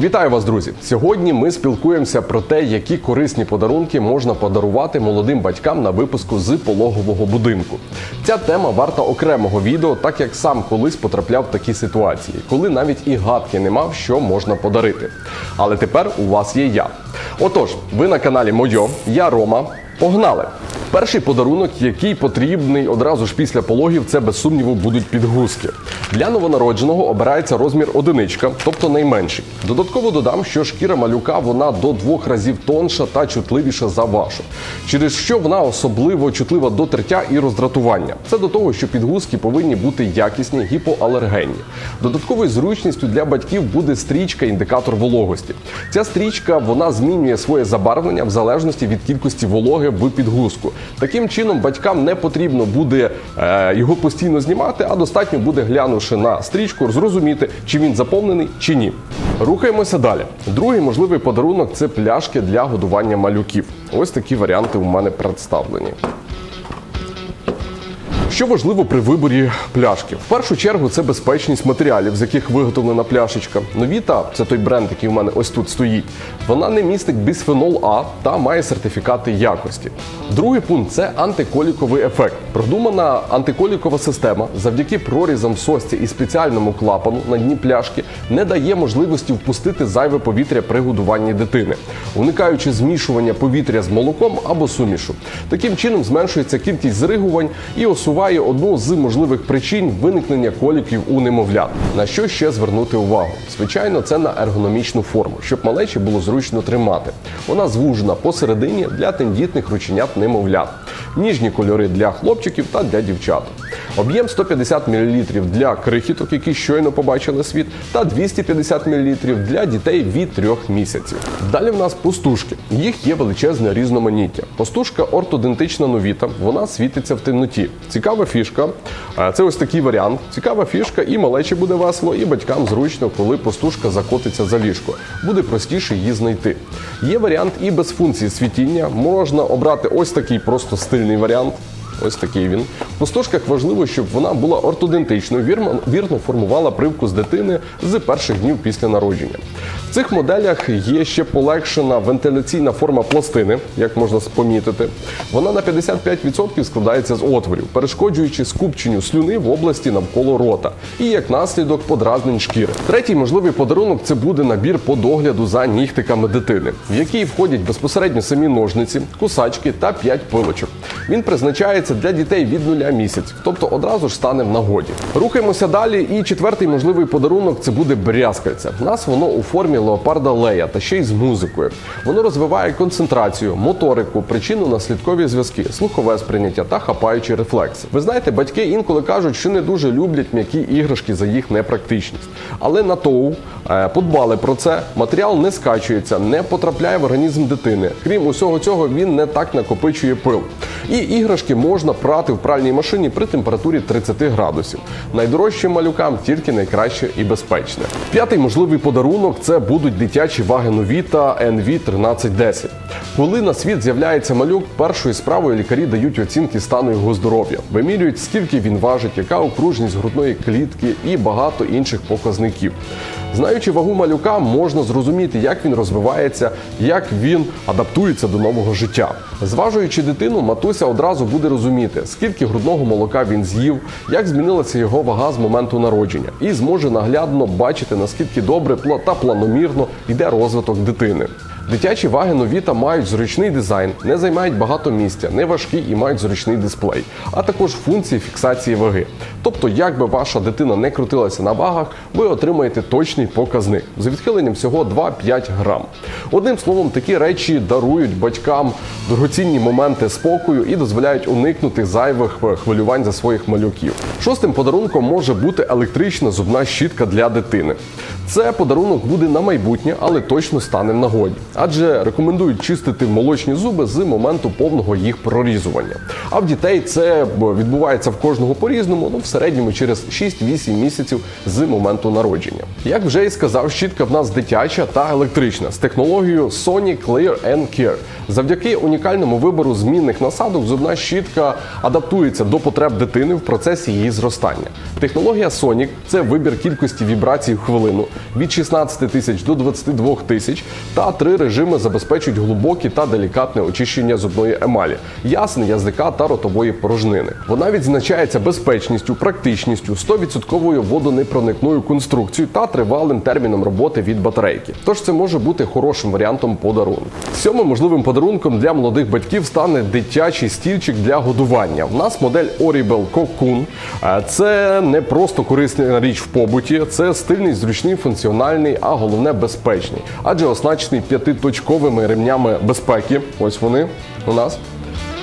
Вітаю вас, друзі! Сьогодні ми спілкуємося про те, які корисні подарунки можна подарувати молодим батькам на випуску з пологового будинку. Ця тема варта окремого відео, так як сам колись потрапляв в такі ситуації, коли навіть і гадки не мав, що можна подарити. Але тепер у вас є я. Отож, ви на каналі Мойо, я Рома. Погнали! Перший подарунок, який потрібний одразу ж після пологів, це без сумніву будуть підгузки. Для новонародженого обирається розмір одиничка, тобто найменший. Додатково додам, що шкіра малюка вона до двох разів тонша та чутливіша за вашу, через що вона особливо чутлива до тертя і роздратування. Це до того, що підгузки повинні бути якісні, гіпоалергенні. Додатковою зручністю для батьків буде стрічка індикатор вологості. Ця стрічка вона змінює своє забарвлення в залежності від кількості вологи в підгузку. Таким чином батькам не потрібно буде е, його постійно знімати, а достатньо буде глянувши на стрічку, зрозуміти, чи він заповнений чи ні. Рухаємося далі. Другий можливий подарунок це пляшки для годування малюків. Ось такі варіанти у мене представлені. Що важливо при виборі пляшки? В першу чергу це безпечність матеріалів, з яких виготовлена пляшечка. Новіта, це той бренд, який у мене ось тут стоїть. Вона не містить бісфенол А та має сертифікати якості. Другий пункт це антиколіковий ефект. Продумана антиколікова система завдяки прорізам в сосці і спеціальному клапану на дні пляшки не дає можливості впустити зайве повітря при годуванні дитини, уникаючи змішування повітря з молоком або сумішу. Таким чином зменшується кількість зригувань і осуває одну з можливих причин виникнення коліків у немовлят. На що ще звернути увагу? Звичайно, це на ергономічну форму, щоб малечі було зручно тримати. Вона звужена посередині для тендітних рученят немовлят, ніжні кольори для хлопчиків та для дівчат. Об'єм 150 мл для крихіток, які щойно побачили світ, та 250 мл для дітей від 3 місяців. Далі в нас пустушки. Їх є величезне різноманіття. Пустушка ортодентична новіта, вона світиться в темноті. Цікава фішка. Е, Це ось такий варіант. Цікава фішка, і малечі буде весело, і батькам зручно, коли пустушка закотиться за ліжко. Буде простіше її знайти. Є варіант і без функції світіння. Можна обрати ось такий просто стильний варіант. Ось такий він. Пустошках важливо, щоб вона була ортодентичною, вірно, вірно формувала привкус дитини з перших днів після народження. В цих моделях є ще полегшена вентиляційна форма пластини, як можна спомітити. Вона на 55% складається з отворів, перешкоджуючи скупченню слюни в області навколо рота і як наслідок подразнень шкіри. Третій можливий подарунок це буде набір по догляду за нігтиками дитини, в який входять безпосередньо самі ножниці, кусачки та 5 пилочок. Він призначається для дітей від нуля місяць, тобто одразу ж стане в нагоді. Рухаємося далі. І четвертий можливий подарунок це буде брязкальце. В нас воно у формі леопарда лея та ще й з музикою. Воно розвиває концентрацію, моторику, причину на слідкові зв'язки, слухове сприйняття та хапаючі рефлекси. Ви знаєте, батьки інколи кажуть, що не дуже люблять м'які іграшки за їх непрактичність. Але на ТОУ е, подбали про це. Матеріал не скачується, не потрапляє в організм дитини. Крім усього цього, він не так накопичує пил. І іграшки можна прати в пральній машині при температурі 30 градусів. Найдорожчим малюкам тільки найкраще і безпечне. П'ятий можливий подарунок це будуть дитячі ваги Новіта NV 1310. Коли на світ з'являється малюк, першою справою лікарі дають оцінки стану його здоров'я, вимірюють, скільки він важить, яка окружність грудної клітки і багато інших показників. Знаючи вагу малюка, можна зрозуміти, як він розвивається, як він адаптується до нового життя. Зважуючи дитину, матуся одразу буде розуміти, скільки грудного молока він з'їв, як змінилася його вага з моменту народження, і зможе наглядно бачити, наскільки добре та планомірно йде розвиток дитини. Дитячі ваги новіта мають зручний дизайн, не займають багато місця, не важкі і мають зручний дисплей, а також функції фіксації ваги. Тобто, як би ваша дитина не крутилася на вагах, ви отримаєте точний показник з відхиленням всього 2-5 грам. Одним словом, такі речі дарують батькам дорогоцінні моменти спокою і дозволяють уникнути зайвих е, хвилювань за своїх малюків. Шостим подарунком може бути електрична зубна щітка для дитини. Це подарунок буде на майбутнє, але точно стане в нагоді. Адже рекомендують чистити молочні зуби з моменту повного їх прорізування. А в дітей це відбувається в кожного по-різному. Ну, в середньому через 6-8 місяців з моменту народження. Як вже і сказав, щітка в нас дитяча та електрична з технологією Sony Clear and Care. Завдяки унікальному вибору змінних насадок зубна щітка адаптується до потреб дитини в процесі її зростання. Технологія Sonic – це вибір кількості вібрацій в хвилину від 16 тисяч до 22 тисяч, та три режими забезпечують глибокі та делікатне очищення зубної емалі, ясен язика та ротової порожнини. Вона відзначається безпечністю, практичністю, 100% водонепроникною конструкцією та тривалим терміном роботи від батарейки. Тож це може бути хорошим варіантом подарунку. Сьомим можливим подарунком для молодих батьків стане дитячий стільчик для годування. У нас модель Oribel Cocoon. Е, Це не просто корисна річ в побуті, це стильний, зручний, функціональний, а головне безпечний, адже оснащений п'ятиточковими ремнями безпеки. Ось вони у нас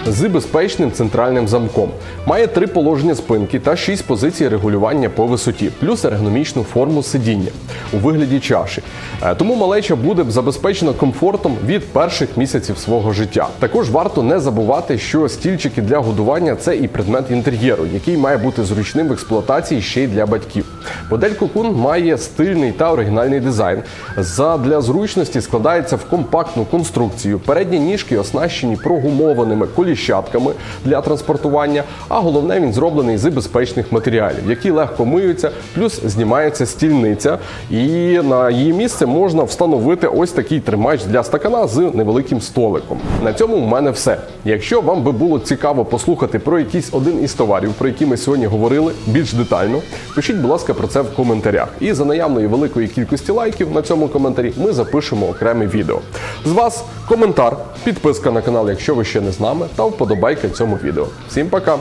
з безпечним центральним замком. Має три положення спинки та шість позицій регулювання по висоті, плюс ергономічну форму сидіння у вигляді чаші. Е, Тому малеча буде забезпечена комфортом від перших місяців свого життя. Також варто не забувати, що стільчики для годування це і предмет інтер'єру, який має бути зручним в експлуатації ще й для батьків. Модель Cocoon має стильний та оригінальний дизайн. Задля зручності складається в компактну конструкцію. Передні ніжки оснащені прогумованими коліщатками для транспортування. А головне, він зроблений з безпечних матеріалів, які легко миються, плюс знімається стільниця, і на її місце можна встановити ось такий тримач для стакана з невеликим столиком. На цьому в мене все. Якщо вам би було цікаво послухати про якийсь один із товарів, про які ми сьогодні говорили більш детально, пишіть, будь ласка, про це в коментарях. І за наявної великої кількості лайків на цьому коментарі ми запишемо окреме відео. З вас коментар, підписка на канал, якщо ви ще не з нами, та вподобайка цьому відео. Всім пока!